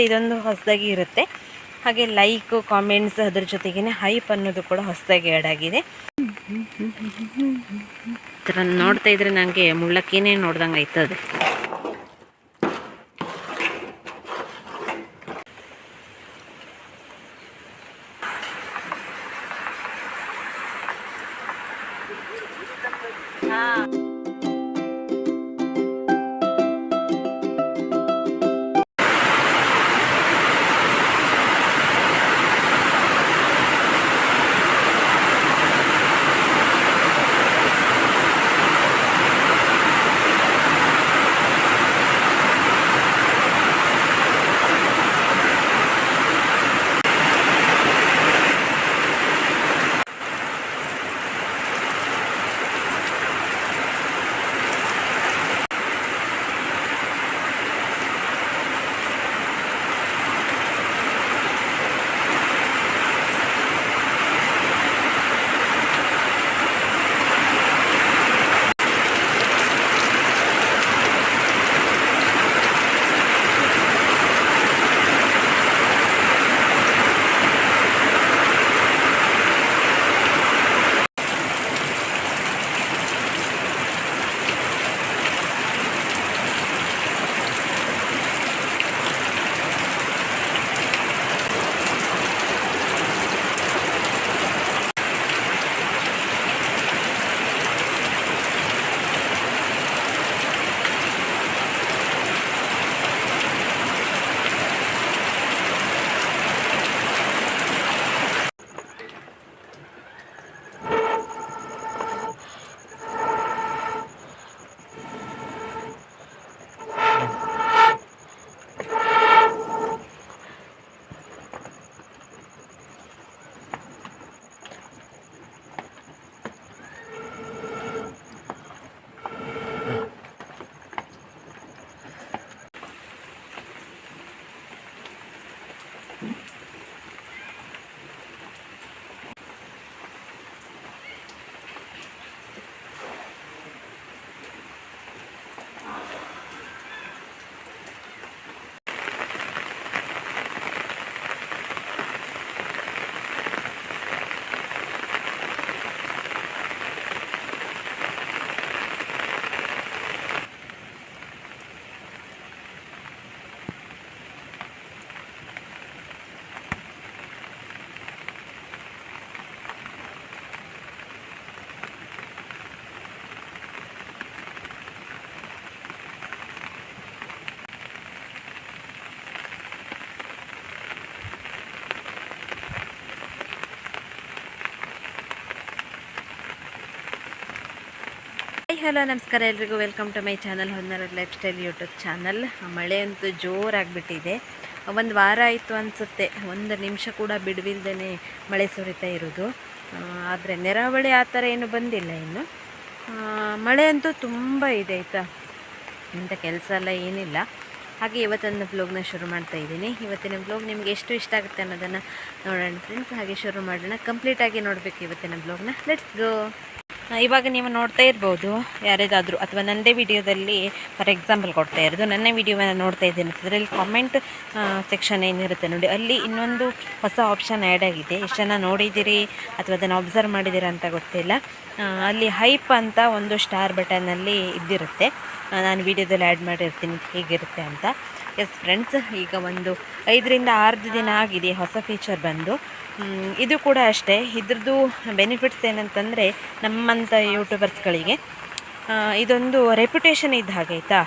ಒಂದು ಇದೊಂದು ಹೊಸದಾಗಿ ಇರುತ್ತೆ. ಹಾಗೆ ಲೈಕ್ ಕಾಮೆಂಟ್ಸ್ ಅದ್ರ ಜೊತೆಗೇನೆ ಹೈಪ್ ಅನ್ನೋದು ಕೂಡ ಹೊಸದಾಗಿ ಆ್ಯಡ್ ಆಗಿದೆ. ಥರ ನೋಡ್ತಾ ಇದ್ರೆ ನನಗೆ ಮುಳ್ಳಕ್ಕೇನೆ ನೋಡ್ದಂಗೆ ಆಯ್ತದೆ. ಹಲೋ, ನಮಸ್ಕಾರ ಎಲ್ರಿಗೂ. ವೆಲ್ಕಮ್ ಟು ಮೈ ಚಾನಲ್ ಹೊನ್ನರ ಲೈಫ್ ಸ್ಟೈಲ್ ಯೂಟ್ಯೂಬ್ ಚಾನಲ್ ಮಳೆ ಅಂತೂ ಜೋರಾಗಿಬಿಟ್ಟಿದೆ. ಒಂದು ವಾರ ಆಯಿತು ಅನಿಸುತ್ತೆ. ಒಂದು ನಿಮಿಷ ಕೂಡ ಬಿಡುವಿಲ್ದೇ ಮಳೆ ಸುರಿತಾ ಇರೋದು. ಆದರೆ ನೆರಾವಳಿ ಆ ಥರ ಏನು ಬಂದಿಲ್ಲ ಇನ್ನು. ಮಳೆ ಅಂತೂ ತುಂಬ ಇದೆ, ಆಯಿತಾ? ಇಂಥ ಕೆಲಸ ಎಲ್ಲ ಏನಿಲ್ಲ. ಹಾಗೆ ಇವತ್ತೊಂದು ಬ್ಲಾಗ್ನ ಶುರು ಮಾಡ್ತಾ ಇದ್ದೀನಿ. ಇವತ್ತಿನ ಬ್ಲಾಗ್ ನಿಮಗೆ ಎಷ್ಟು ಇಷ್ಟ ಆಗುತ್ತೆ ಅನ್ನೋದನ್ನು ನೋಡೋಣ ಫ್ರೆಂಡ್ಸ್ ಹಾಗೆ ಶುರು ಮಾಡೋಣ. ಕಂಪ್ಲೀಟಾಗಿ ನೋಡಬೇಕು ಇವತ್ತಿನ ಬ್ಲಾಗ್ನ ಲೆಟ್ಸ್ ಗೋ ಇವಾಗ ನೀವು ನೋಡ್ತಾ ಇರ್ಬೋದು ಯಾರೇದಾದರೂ ಅಥವಾ ನನ್ನದೇ ವಿಡಿಯೋದಲ್ಲಿ ಫಾರ್ ಎಕ್ಸಾಂಪಲ್ ಕೊಡ್ತಾ ಇರೋದು, ನನ್ನ ವಿಡಿಯೋವನ್ನು ನೋಡ್ತಾ ಇದ್ದೀನಿ. ಅದರಲ್ಲಿ ಕಾಮೆಂಟ್ ಸೆಕ್ಷನ್ ಏನಿರುತ್ತೆ ನೋಡಿ. ಅಲ್ಲಿ ಇನ್ನೊಂದು ಹೊಸ ಆಪ್ಷನ್ ಆ್ಯಡ್ ಆಗಿದೆ. ಎಷ್ಟು ಜನ ನೋಡಿದ್ದೀರಿ ಅಥವಾ ಅದನ್ನು ಅಬ್ಸರ್ವ್ ಮಾಡಿದ್ದೀರಾ ಅಂತ ಗೊತ್ತಿಲ್ಲ. ಅಲ್ಲಿ ಹೈಪ್ ಅಂತ ಒಂದು ಸ್ಟಾರ್ ಬಟನಲ್ಲಿ ಇದ್ದಿರುತ್ತೆ. ನಾನು ವಿಡಿಯೋದಲ್ಲಿ ಆ್ಯಡ್ ಮಾಡಿರ್ತೀನಿ, ಹೇಗಿರುತ್ತೆ ಅಂತ. ಎಸ್ ಫ್ರೆಂಡ್ಸ್ ಈಗ ಒಂದು ಐದರಿಂದ ಆರು ದಿನ ಆಗಿದೆ, ಹೊಸ ಫೀಚರ್ ಬಂದು. ಇದು ಕೂಡ ಅಷ್ಟೇ. ಇದ್ರದ್ದು ಬೆನಿಫಿಟ್ಸ್ ಏನಂತಂದರೆ ನಮ್ಮಂಥ ಯೂಟ್ಯೂಬರ್ಸ್ಗಳಿಗೆ ಇದೊಂದು ರೆಪ್ಯುಟೇಷನ್ ಇದ್ದ ಹಾಗೆ ಆಯಿತಾ?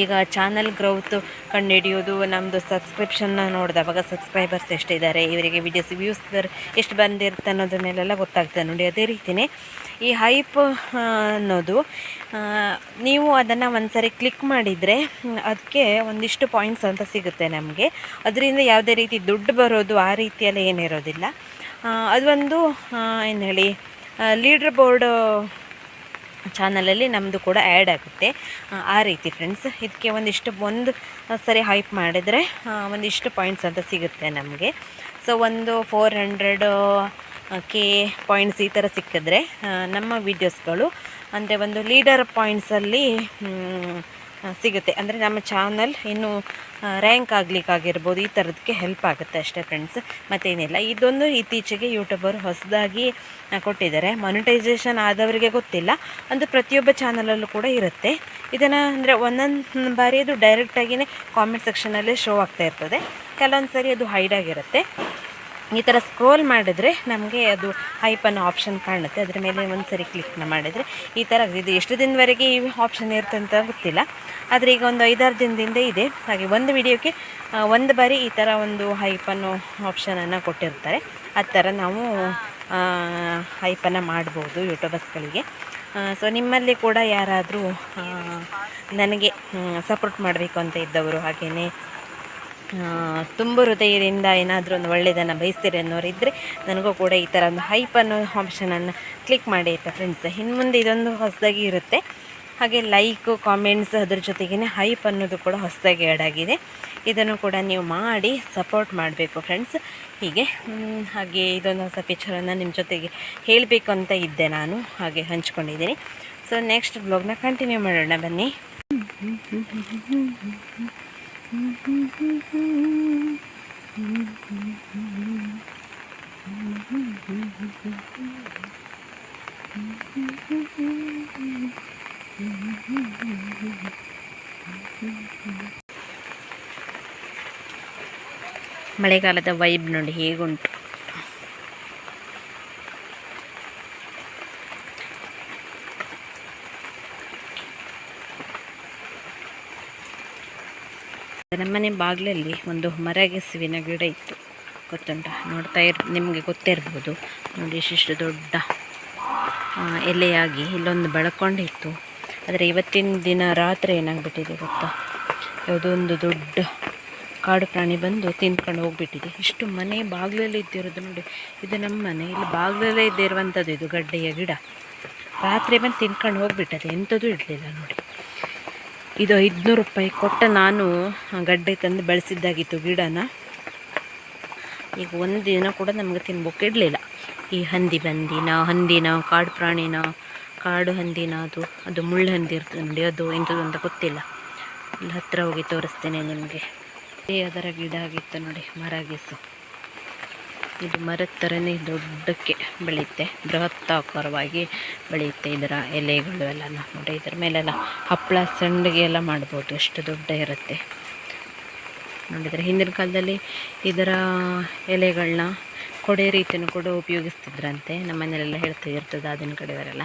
ಈಗ ಚಾನಲ್ ಗ್ರೌತ್ ಕಂಡುಹಿಡಿಯೋದು ನಮ್ಮದು ಸಬ್ಸ್ಕ್ರಿಪ್ಷನ್ನ ನೋಡಿದವಾಗ ಸಬ್ಸ್ಕ್ರೈಬರ್ಸ್ ಎಷ್ಟಿದ್ದಾರೆ, ಇವರಿಗೆ ವಿಡಿಯೋಸ್ ವ್ಯೂಸ್ ಎಷ್ಟು ಬಂದಿರುತ್ತೆ ಅನ್ನೋದ್ರ ಮೇಲೆಲ್ಲ ಗೊತ್ತಾಗ್ತದೆ ನೋಡಿ, ಅದೇ ರೀತಿಯೇ ಈ ಹೈಪ್ ಅನ್ನೋದು ನೀವು ಅದನ್ನು ಒಂದ್ಸರಿ ಕ್ಲಿಕ್ ಮಾಡಿದರೆ ಅದಕ್ಕೆ ಒಂದಿಷ್ಟು ಪಾಯಿಂಟ್ಸ್ ಅಂತ ಸಿಗುತ್ತೆ ನಮಗೆ. ಅದರಿಂದ ಯಾವುದೇ ರೀತಿ ದುಡ್ಡು ಬರೋದು ಆ ರೀತಿಯಲ್ಲಿ ಏನಿರೋದಿಲ್ಲ. ಅದೊಂದು ಏನು ಹೇಳಿ ಲೀಡ್ರ್ ಬೋರ್ಡ್ ಚಾನಲಲ್ಲಿ ನಮ್ಮದು ಕೂಡ ಆ್ಯಡ್ ಆಗುತ್ತೆ. ಆ, ರೀತಿ ಫ್ರೆಂಡ್ಸ್ ಇದಕ್ಕೆ ಒಂದಿಷ್ಟು ಒಂದು ಸರಿ ಹೈಪ್ ಮಾಡಿದರೆ ಒಂದಿಷ್ಟು ಪಾಯಿಂಟ್ಸ್ ಅಂತ ಸಿಗುತ್ತೆ ನಮಗೆ. ಸೊ ಒಂದು ಫೋರ್ ಹಂಡ್ರೆಡ್ ಕೆ ಪಾಯಿಂಟ್ಸ್ ಈ ಥರ ಸಿಕ್ಕಿದ್ರೆ ನಮ್ಮ ವೀಡಿಯೋಸ್ಗಳು ಅಂದರೆ ಒಂದು ಲೀಡರ್ ಪಾಯಿಂಟ್ಸಲ್ಲಿ ಸಿಗುತ್ತೆ. ಅಂದರೆ ನಮ್ಮ ಚಾನಲ್ ಇನ್ನೂ ರ್ಯಾಂಕ್ ಆಗಲಿಕ್ಕಾಗಿರ್ಬೋದು, ಈ ಥರದಕ್ಕೆ ಹೆಲ್ಪ್ ಆಗುತ್ತೆ ಅಷ್ಟೇ ಫ್ರೆಂಡ್ಸ್ ಮತ್ತೇನಿಲ್ಲ. ಇದೊಂದು ಇತ್ತೀಚೆಗೆ ಯೂಟ್ಯೂಬರು ಹೊಸದಾಗಿ ಕೊಟ್ಟಿದ್ದಾರೆ. ಮಾನಿಟೈಸೇಷನ್ ಆದವರಿಗೆ ಗೊತ್ತಿಲ್ಲ. ಅಂದರೆ ಪ್ರತಿಯೊಬ್ಬ ಚಾನಲಲ್ಲೂ ಕೂಡ ಇರುತ್ತೆ. ಇದನ್ನು ಅಂದರೆ ಒಂದೊಂದು ಬಾರಿ ಅದು ಡೈರೆಕ್ಟಾಗಿಯೇ ಕಾಮೆಂಟ್ ಸೆಕ್ಷನಲ್ಲೇ ಶೋ ಆಗ್ತಾ ಇರ್ತದೆ. ಕೆಲವೊಂದು ಸರಿ ಅದು ಹೈಡ್ ಆಗಿರುತ್ತೆ. ಈ ಥರ ಸ್ಕ್ರೋಲ್ ಮಾಡಿದ್ರೆ ನಮಗೆ ಅದು ಹೈಪ್ ಅನ್ನೋ ಆಪ್ಷನ್ ಕಾಣುತ್ತೆ. ಅದರ ಮೇಲೆ ಒಂದು ಸರಿ ಕ್ಲಿಕ್ನ ಮಾಡಿದರೆ ಈ ಥರ ಇದು ಎಷ್ಟು ದಿನದವರೆಗೆ ಈ ಆಪ್ಷನ್ ಇರುತ್ತೆ ಅಂತ ಗೊತ್ತಿಲ್ಲ. ಆದರೆ ಈಗ ಒಂದು ಐದಾರು ದಿನದಿಂದ ಇದೆ. ಹಾಗೆ ಒಂದು ವಿಡಿಯೋಕ್ಕೆ ಒಂದು ಬಾರಿ ಈ ಥರ ಒಂದು ಹೈಪ್ ಅನ್ನೋ ಆಪ್ಷನನ್ನು ಕೊಟ್ಟಿರ್ತಾರೆ. ಆ ಥರ ನಾವು ಹೈಪನ್ನು ಮಾಡ್ಬೋದು ಯೂಟ್ಯೂಬರ್ಸ್ಗಳಿಗೆ. ಸೊ ನಿಮ್ಮಲ್ಲಿ ಕೂಡ ಯಾರಾದರೂ ನನಗೆ ಸಪೋರ್ಟ್ ಮಾಡಬೇಕು ಅಂತ ಇದ್ದವರು ಹಾಗೆಯೇ ತುಂಬ ಹೃದಯದಿಂದ ಏನಾದರೂ ಒಂದು ಒಳ್ಳೆಯದನ್ನು ಬಯಸ್ತೀರಿ ಅನ್ನೋರು ಇದ್ದರೆ ನನಗೂ ಕೂಡ ಈ ಥರ ಒಂದು ಹೈಪ್ ಅನ್ನೋ ಆಪ್ಷನನ್ನು ಕ್ಲಿಕ್ ಮಾಡಿ ಆಯಿತಾ ಫ್ರೆಂಡ್ಸ್ ಇನ್ನು ಮುಂದೆ ಇದೊಂದು ಹೊಸದಾಗಿ ಇರುತ್ತೆ. ಹಾಗೆ ಲೈಕು ಕಾಮೆಂಟ್ಸ್ ಅದ್ರ ಜೊತೆಗೇ ಹೈಪ್ ಅನ್ನೋದು ಕೂಡ ಹೊಸದಾಗಿ ಆ್ಯಡ್ ಆಗಿದೆ. ಇದನ್ನು ಕೂಡ ನೀವು ಮಾಡಿ ಸಪೋರ್ಟ್ ಮಾಡಬೇಕು ಫ್ರೆಂಡ್ಸ್ ಹೀಗೆ ಹಾಗೆ ಇದೊಂದು ಹೊಸ ಫೀಚರನ್ನು ನಿಮ್ಮ ಜೊತೆಗೆ ಹೇಳಬೇಕು ಅಂತ ಇದ್ದೆ ನಾನು. ಹಾಗೆ ಹಂಚ್ಕೊಂಡಿದ್ದೀನಿ. ಸೊ ನೆಕ್ಸ್ಟ್ ಬ್ಲಾಗ್ನ ಕಂಟಿನ್ಯೂ ಮಾಡೋಣ ಬನ್ನಿ. ಮಳೆಗಾಲದ ವೈಬ್ ನೋಡಿ ಹೇಗುಂಟು. ನಮ್ಮನೆ ಬಾಗಿಲಲ್ಲಿ ಒಂದು ಮರಗೆಸುವಿನ ಗಿಡ ಇತ್ತು. ಗೊತ್ತುಂಟ? ನೋಡ್ತಾ ಇರ್, ನಿಮಗೆ ಗೊತ್ತಿರ್ಬೋದು. ನೋಡಿ ಇಷ್ಟಿಷ್ಟು ದೊಡ್ಡ ಎಲೆಯಾಗಿ ಇಲ್ಲೊಂದು ಬೆಳ್ಕೊಂಡಿತ್ತು ಆದರೆ ಇವತ್ತಿನ ದಿನ ರಾತ್ರಿ ಏನಾಗ್ಬಿಟ್ಟಿದೆ ಗೊತ್ತಾ? ಯಾವುದೋ ಒಂದು ದೊಡ್ಡ ಕಾಡು ಪ್ರಾಣಿ ಬಂದು ತಿಂದ್ಕೊಂಡು ಹೋಗ್ಬಿಟ್ಟಿದೆ. ಇಷ್ಟು ಮನೆ ಬಾಗಿಲಲ್ಲಿ ಇದ್ದಿರೋದು ನೋಡಿ. ಇದು ನಮ್ಮ ಮನೆ. ಇಲ್ಲಿ ಬಾಗಿಲಲ್ಲೇ ಇದ್ದಿರುವಂಥದ್ದು ಇದು ಗಡ್ಡೆಯ ಗಿಡ. ರಾತ್ರಿ ಬಂದು ತಿನ್ಕೊಂಡು ಹೋಗ್ಬಿಟ್ಟದೆ ಎಂಥದ್ದು ಇಡಲಿಲ್ಲ ನೋಡಿ. ಇದು ಐದುನೂರು ರೂಪಾಯಿ ಕೊಟ್ಟ ನಾನು ಗಡ್ಡೆ ತಂದು ಬೆಳೆಸಿದ್ದಾಗಿತ್ತು ಗಿಡನ. ಈಗ ಒಂದು ದಿನ ಕೂಡ ನಮಗೆ ತಿನ್ಬೋಕೆ ಇಡಲಿಲ್ಲ ಈ ಹಂದಿ ಬಂದಿನ, ಹಂದಿನ, ಕಾಡು ಪ್ರಾಣಿನ, ಕಾಡು ಹಂದಿನ ಅದು ಅದು ಮುಳ್ಳು ಹಂದಿ ಇರ್ತದೆ ಅದು ಎಂಥದ್ದು ಅಂತ ಗೊತ್ತಿಲ್ಲ. ಇಲ್ಲಿ ಹತ್ತಿರ ಹೋಗಿ ತೋರಿಸ್ತೇನೆ ನಿಮಗೆ. ಅದರ ಗಿಡ ಆಗಿತ್ತು ನೋಡಿ ಮರಗೆಸು ಇದು ಮರದ ಥರನೇ ದೊಡ್ಡಕ್ಕೆ ಬೆಳೆಯುತ್ತೆ. ಬೃಹತ್ತಾಕಾರವಾಗಿ ಬೆಳೆಯುತ್ತೆ ಇದರ ಎಲೆಗಳು ಎಲ್ಲ ನೋಡಿ. ಇದರ ಮೇಲೆಲ್ಲ ಹಪ್ಪಳ ಸಂಡಿಗೆ ಎಲ್ಲ ಮಾಡ್ಬೋದು. ಎಷ್ಟು ದೊಡ್ಡ ಇರುತ್ತೆ. ನೋಡಿದರೆ ಹಿಂದಿನ ಕಾಲದಲ್ಲಿ ಇದರ ಎಲೆಗಳನ್ನ ಕೊಡೆ ರೀತಿಯೂ ಕೂಡ ಉಪಯೋಗಿಸ್ತಿದ್ರಂತೆ. ನಮ್ಮ ಮನೆಯಲ್ಲೆಲ್ಲ ಹೇಳ್ತಾ ಇರ್ತದೆ ಅದನ್ನ ಕಡೆಯವರೆಲ್ಲ.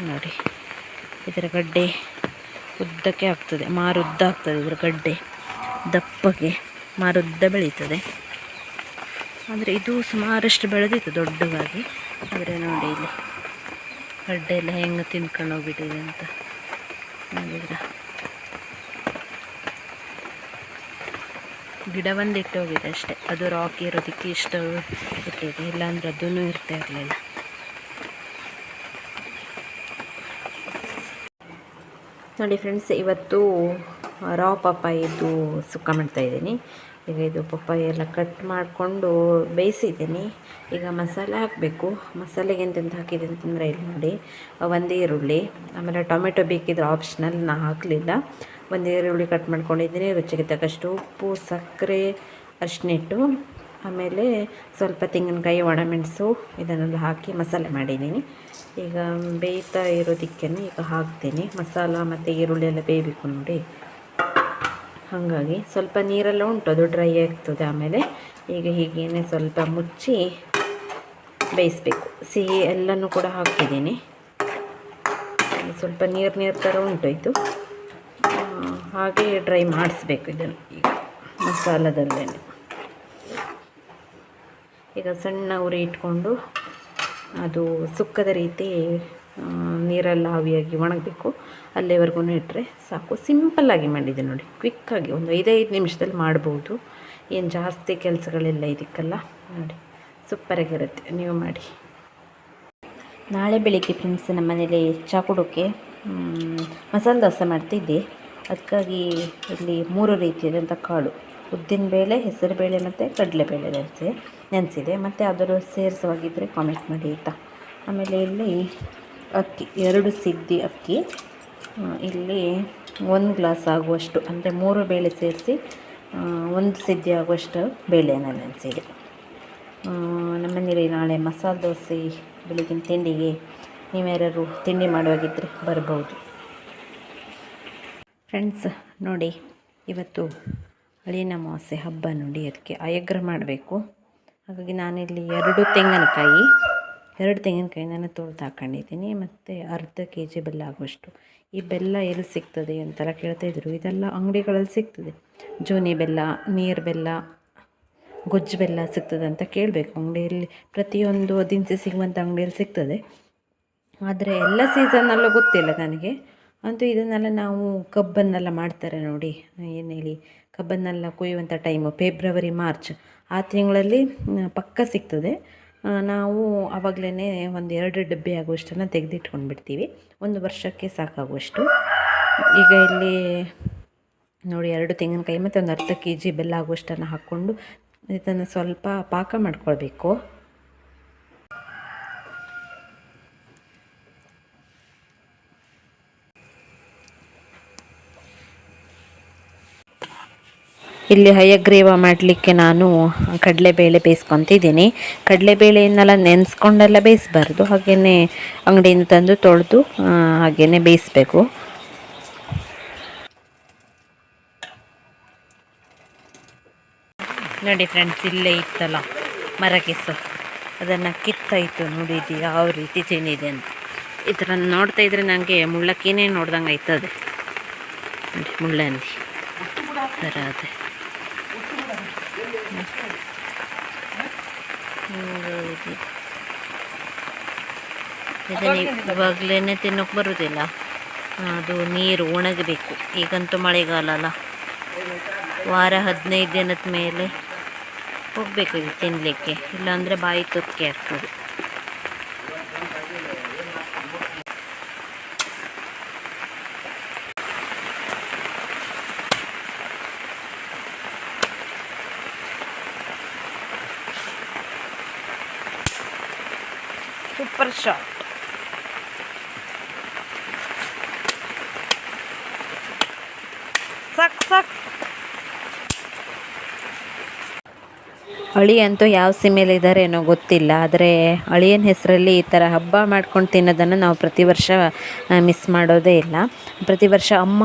ನೋಡಿ, ಇದರ ಗಡ್ಡೆ ಉದ್ದಕ್ಕೆ ಆಗ್ತದೆ. ಮಾರುದ್ದ ಆಗ್ತದೆ. ಇದರ ಗಡ್ಡೆ ದಪ್ಪಗೆ ಮಾರುದ್ದ ಬೆಳೀತದೆ. ಆದರೆ ಇದು ಸುಮಾರಷ್ಟು ಬೆಳೆದಿತ್ತು ದೊಡ್ಡದಾಗಿ. ಆದರೆ ನೋಡಿ ಇಲ್ಲಿ ಗಡ್ಡೆ ಎಲ್ಲ ಹೆಂಗೆ ತಿನ್ಕೊಂಡು ಹೋಗ್ಬಿಟ್ಟಿದೆ ಅಂತ ನೋಡಿದ್ರೆ? ಗಿಡ ಒಂದು ಇಟ್ಟು ಹೋಗಿದೆ ಅಷ್ಟೇ. ಅದು ರಾಕ್ ಇರೋದಕ್ಕೆ ಇಷ್ಟು ಇಟ್ಟಿದೆ ಇಲ್ಲಾಂದ್ರೆ ಅದೂ ಇರ್ತಾ ಇರಲಿಲ್ಲ. ನೋಡಿ ಫ್ರೆಂಡ್ಸ್ ಇವತ್ತು ರಾ ಪಪ್ಪಾಯಿದ್ದು ಸುಕ್ಕ ಮಾಡ್ತಾ ಇದ್ದೀನಿ. ಈಗ ಇದು ಪಪ್ಪಾಯ ಎಲ್ಲ ಕಟ್ ಮಾಡಿಕೊಂಡು ಬೇಯಿಸಿದ್ದೀನಿ. ಈಗ ಮಸಾಲೆ ಹಾಕಬೇಕು. ಮಸಾಲೆಗೆ ಎಂತೆಂತ ಹಾಕಿದೆ ಅಂತಂದರೆ ಇಲ್ಲಿ ನೋಡಿ, ಒಂದು ಈರುಳ್ಳಿ, ಆಮೇಲೆ ಟೊಮೆಟೊ ಬೇಕಿದ್ರೆ ಆಪ್ಷನಲ್ ನಾ ಹಾಕಲಿಲ್ಲ. ಒಂದು ಈರುಳ್ಳಿ ಕಟ್ ಮಾಡ್ಕೊಂಡಿದ್ದೀನಿ. ರುಚಿಗೆ ತಕ್ಕಷ್ಟು ಉಪ್ಪು, ಸಕ್ಕರೆ, ಅರಿಶಿನಿಟ್ಟು, ಆಮೇಲೆ ಸ್ವಲ್ಪ ತೆಂಗಿನಕಾಯಿ, ಒಣಮೆಣಸು ಇದನ್ನೆಲ್ಲ ಹಾಕಿ ಮಸಾಲೆ ಮಾಡಿದ್ದೀನಿ. ಈಗ ಬೇಯ್ತಾ ಇರೋದಕ್ಕೆ ಈಗ ಹಾಕ್ತೀನಿ. ಮಸಾಲ ಮತ್ತು ಈರುಳ್ಳಿ ಎಲ್ಲ ಬೇಯಬೇಕು ನೋಡಿ. ಹಾಗಾಗಿ ಸ್ವಲ್ಪ ನೀರೆಲ್ಲ ಉಂಟು, ಅದು ಡ್ರೈ ಆಗ್ತದೆ ಆಮೇಲೆ. ಈಗ ಹೀಗೇನೆ ಸ್ವಲ್ಪ ಮುಚ್ಚಿ ಬೇಯಿಸ್ಬೇಕು. ಸಿಹಿ ಎಲ್ಲನೂ ಕೂಡ ಹಾಕಿದ್ದೀನಿ. ಸ್ವಲ್ಪ ನೀರು ನೀರು ಥರ ಉಂಟು ಇದು ಹಾಗೆ ಡ್ರೈ ಮಾಡಿಸ್ಬೇಕು ಇದನ್ನು ಈಗ ಮಸಾಲದಲ್ಲೇ ಈಗ ಸಣ್ಣ ಉರಿ ಇಟ್ಕೊಂಡು ಅದು ಸುಕ್ಕದ ರೀತಿ ನೀರೆಲ್ಲ ಆವಿಯಾಗಿ ಒಣಗಬೇಕು. ಅಲ್ಲಿವರೆಗೂ ಇಟ್ಟರೆ ಸಾಕು. ಸಿಂಪಲ್ಲಾಗಿ ಮಾಡಿದೆ ನೋಡಿ. ಕ್ವಿಕ್ಕಾಗಿ ಒಂದು ಐದೈದು ನಿಮಿಷದಲ್ಲಿ ಮಾಡ್ಬೋದು. ಏನು ಜಾಸ್ತಿ ಕೆಲಸಗಳೆಲ್ಲ ಇದಕ್ಕೆಲ್ಲ. ನೋಡಿ. ಸೂಪರಾಗಿರುತ್ತೆ ನೀವು ಮಾಡಿ. ನಾಳೆ ಬೆಳಿಗ್ಗೆ ಫ್ರೆಂಡ್ಸ್ ನಮ್ಮ ಮನೇಲಿ ಕೊಡೋಕೆ ಮಸಾಲೆ ದೋಸೆ ಮಾಡ್ತಿದ್ದೆ. ಅದಕ್ಕಾಗಿ ಇಲ್ಲಿ ಮೂರು ರೀತಿಯಾದಂಥ ಕಾಳು. ಉದ್ದಿನಬೇಳೆ ಹೆಸರುಬೇಳೆ ಮತ್ತು ಕಡಲೆಬೇಳೆ ನೆನೆಸಿ ನೆನೆಸಿದೆ. ಮತ್ತು ಅದರ ಸೇರಿಸುವಾಗಿದ್ದರೆ ಕಾಮೆಂಟ್ ಮಾಡಿ ಆಯಿತಾ? ಆಮೇಲೆ ಇಲ್ಲಿ ಅಕ್ಕಿ, ಎರಡು ಸಿದ್ಧಿ ಅಕ್ಕಿ. ಇಲ್ಲಿ ಒಂದು ಗ್ಲಾಸ್ ಆಗುವಷ್ಟು, ಅಂದರೆ ಮೂರು ಬೇಳೆ ಸೇರಿಸಿ ಒಂದು ಸಿದ್ಧಿ ಆಗುವಷ್ಟು ಬೇಳೆಯನ್ನು ನೆನೆಸಿದೆ. ನಮ್ಮನೇಲಿ ನಾಳೆ ಮಸಾಲೆ ದೋಸೆ, ಬೆಳಗಿನ ತಿಂಡಿಗೆ ನೀವ್ಯಾರು ತಿಂಡಿ ಮಾಡುವಾಗಿದ್ದರೆ ಬರ್ಬೋದು. ಫ್ರೆಂಡ್ಸ್ ನೋಡಿ, ಇವತ್ತು ಅಳಿನ ಅಮಾವಾಸ್ಯೆ ಹಬ್ಬ ನೋಡಿ, ಅದಕ್ಕೆ ಅಯಗ್ರ ಮಾಡಬೇಕು. ಹಾಗಾಗಿ ನಾನಿಲ್ಲಿ ಎರಡು ತೆಂಗಿನಕಾಯಿ ಎರಡು ತೆಂಗಿನಕಾಯಿ ನಾನು ತೊಳೆದು ಹಾಕೊಂಡಿದ್ದೀನಿ, ಮತ್ತು ಅರ್ಧ ಕೆ ಜಿ ಬೆಲ್ಲ ಆಗುವಷ್ಟು. ಈ ಬೆಲ್ಲ ಎಲ್ಲಿ ಸಿಗ್ತದೆ ಅಂತೆಲ್ಲ ಕೇಳ್ತಾಯಿದ್ರು ಇದೆಲ್ಲ ಅಂಗಡಿಗಳಲ್ಲಿ ಸಿಗ್ತದೆ. ಜೋನಿ ಬೆಲ್ಲ, ನೀರು ಬೆಲ್ಲ, ಗೊಜ್ಜು ಬೆಲ್ಲ ಸಿಗ್ತದೆ ಅಂತ ಕೇಳಬೇಕು. ಅಂಗಡಿಯಲ್ಲಿ ಪ್ರತಿಯೊಂದು ದಿನಸಿ ಸಿಗುವಂಥ ಅಂಗಡಿಯಲ್ಲಿ ಸಿಗ್ತದೆ. ಆದರೆ ಎಲ್ಲ ಸೀಸನ್ನಲ್ಲೂ ಗೊತ್ತಿಲ್ಲ ನನಗೆ. ಅಂತೂ ಇದನ್ನೆಲ್ಲ ನಾವು ಕಬ್ಬನ್ನೆಲ್ಲ ಮಾಡ್ತಾರೆ ನೋಡಿ, ಏನು ಹೇಳಿ, ಕಬ್ಬನ್ನೆಲ್ಲ ಕೊಯ್ಯುವಂಥ ಟೈಮು ಫೆಬ್ರವರಿ ಮಾರ್ಚ್ ಆ ತಿಂಗಳಲ್ಲಿ ಪಕ್ಕ ಸಿಗ್ತದೆ. ನಾವು ಆವಾಗಲೇ ಒಂದು ಎರಡು ಡಬ್ಬಿ ಆಗುವಷ್ಟನ್ನು ತೆಗೆದಿಟ್ಕೊಂಡು ಬಿಡ್ತೀವಿ ಒಂದು ವರ್ಷಕ್ಕೆ ಸಾಕಾಗುವಷ್ಟು. ಈಗ ಇಲ್ಲಿ ನೋಡಿ ಎರಡು ತೆಂಗಿನಕಾಯಿ ಮತ್ತು ಒಂದು ಅರ್ಧ ಕೆ ಜಿ ಬೆಲ್ಲ ಆಗುವಷ್ಟನ್ನು ಹಾಕ್ಕೊಂಡು ಇದನ್ನು ಸ್ವಲ್ಪ ಪಾಕ ಮಾಡ್ಕೊಳ್ಬೇಕು. ಇಲ್ಲಿ ಹಯಗ್ರೀವ ಮಾಡಲಿಕ್ಕೆ ನಾನು ಕಡಲೆಬೇಳೆ ಬೇಯಿಸ್ಕೊತಿದ್ದೀನಿ. ಕಡಲೆಬೇಳೆಯನ್ನೆಲ್ಲ ನೆನೆಸ್ಕೊಂಡೆಲ್ಲ ಬೇಯಿಸ್ಬಾರ್ದು. ಹಾಗೆಯೇ ಅಂಗಡಿಯಿಂದ ತಂದು ತೊಳೆದು ಹಾಗೆಯೇ ಬೇಯಿಸಬೇಕು. ನೋಡಿ ಫ್ರೆಂಡ್ಸ್ ಇಲ್ಲೇ ಇತ್ತಲ್ಲ ಮರಗೆಸು. ಅದನ್ನು ಕಿತ್ತಾಯಿತು. ನೋಡಿ ಯಾವ ರೀತಿ ಚೆನ್ನಿದೆ ಅಂತ. ಈ ಥರ ನೋಡ್ತಾ ಇದ್ರೆ ನನಗೆ ಮುಳ್ಳಕ್ಕಿನೇ ನೋಡ್ದಂಗೆ ಆಯ್ತದೆ. ನೋಡಿ ಥರ ಅದೇ ಇದನ್ನು ಇವಾಗಲೇ ತಿನ್ನೋಕೆ ಬರೋದಿಲ್ಲ. ಅದು ನೀರು ಒಣಗಬೇಕು. ಈಗಂತೂ ಮಳೆಗಾಲ ಅಲ್ಲ. ವಾರ ಹದಿನೈದು ದಿನದ ಮೇಲೆ ಹೋಗಬೇಕು ಇದು ತಿನ್ನಲಿಕ್ಕೆ ಇಲ್ಲಾಂದರೆ ಬಾಯಿ ತುಕ್ಕೆ ಆಗ್ತದೆ. para o. ಅಳಿ ಅಂತೂ ಯಾವ ಸೀಮೆಯಲ್ಲಿದ್ದಾರೆ ಏನೋ ಗೊತ್ತಿಲ್ಲ. ಆದರೆ ಅಳಿಯನ ಹೆಸರಲ್ಲಿ ಈ ಥರ ಹಬ್ಬ ಮಾಡ್ಕೊಂಡು ತಿನ್ನೋದನ್ನು ನಾವು ಪ್ರತಿ ವರ್ಷ ಮಿಸ್ ಮಾಡೋದೇ ಇಲ್ಲ. ಪ್ರತಿ ವರ್ಷ ಅಮ್ಮ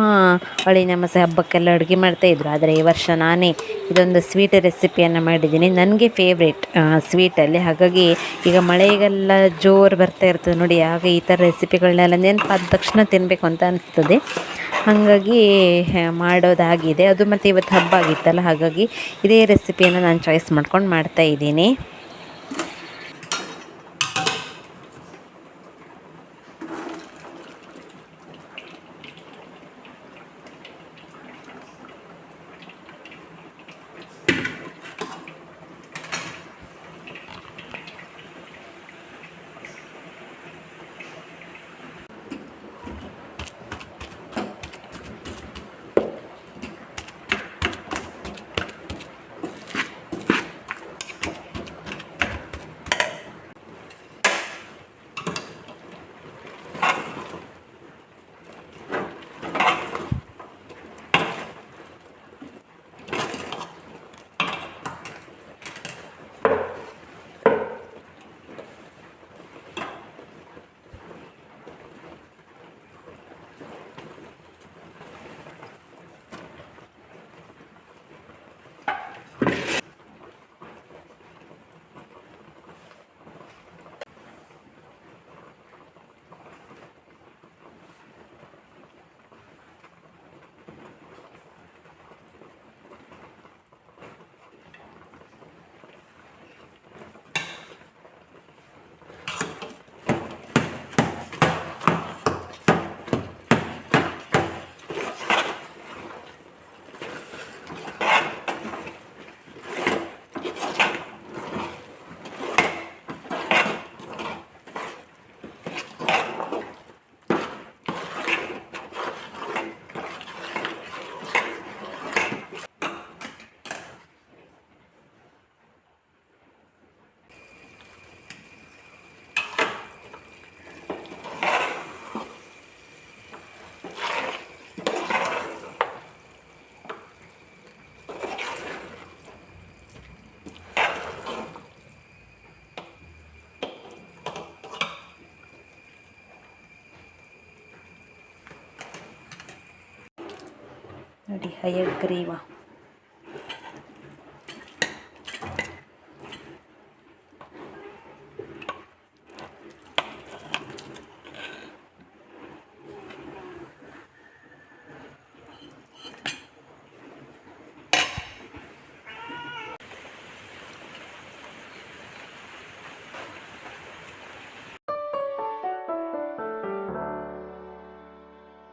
ಅಳಿ ನಮಸೆ ಹಬ್ಬಕ್ಕೆಲ್ಲ ಅಡುಗೆ ಮಾಡ್ತಾಯಿದ್ರು ಆದರೆ ಈ ವರ್ಷ ನಾನೇ ಇದೊಂದು ಸ್ವೀಟ್ ರೆಸಿಪಿಯನ್ನು ಮಾಡಿದ್ದೀನಿ. ನನಗೆ ಫೇವ್ರೇಟ್ ಸ್ವೀಟಲ್ಲಿ ಹಾಗಾಗಿ ಈಗ ಮಳೆಗೆಲ್ಲ ಜೋರು ಬರ್ತಾ ಇರ್ತದೆ ನೋಡಿ. ಆಗ ಈ ಥರ ರೆಸಿಪಿಗಳನ್ನೆಲ್ಲ ನೆನಪಾದ ತಕ್ಷಣ ತಿನ್ನಬೇಕು ಅಂತ ಅನಿಸ್ತದೆ. ಹಾಗಾಗಿ ಮಾಡೋದಾಗಿದೆ. ಅದು ಮತ್ತು ಇವತ್ತು ಹಬ್ಬ ಆಗಿತ್ತಲ್ಲ, ಹಾಗಾಗಿ ಇದೇ ರೆಸಿಪಿಯನ್ನು ನಾನು ಚಾಯ್ಸ್ ಮಾಡ್ಕೊಂಡು ಮಾಡ್ತಾ ಇದ್ದೀನಿ. ನೋಡಿ ಹಯಗ್ರೀವ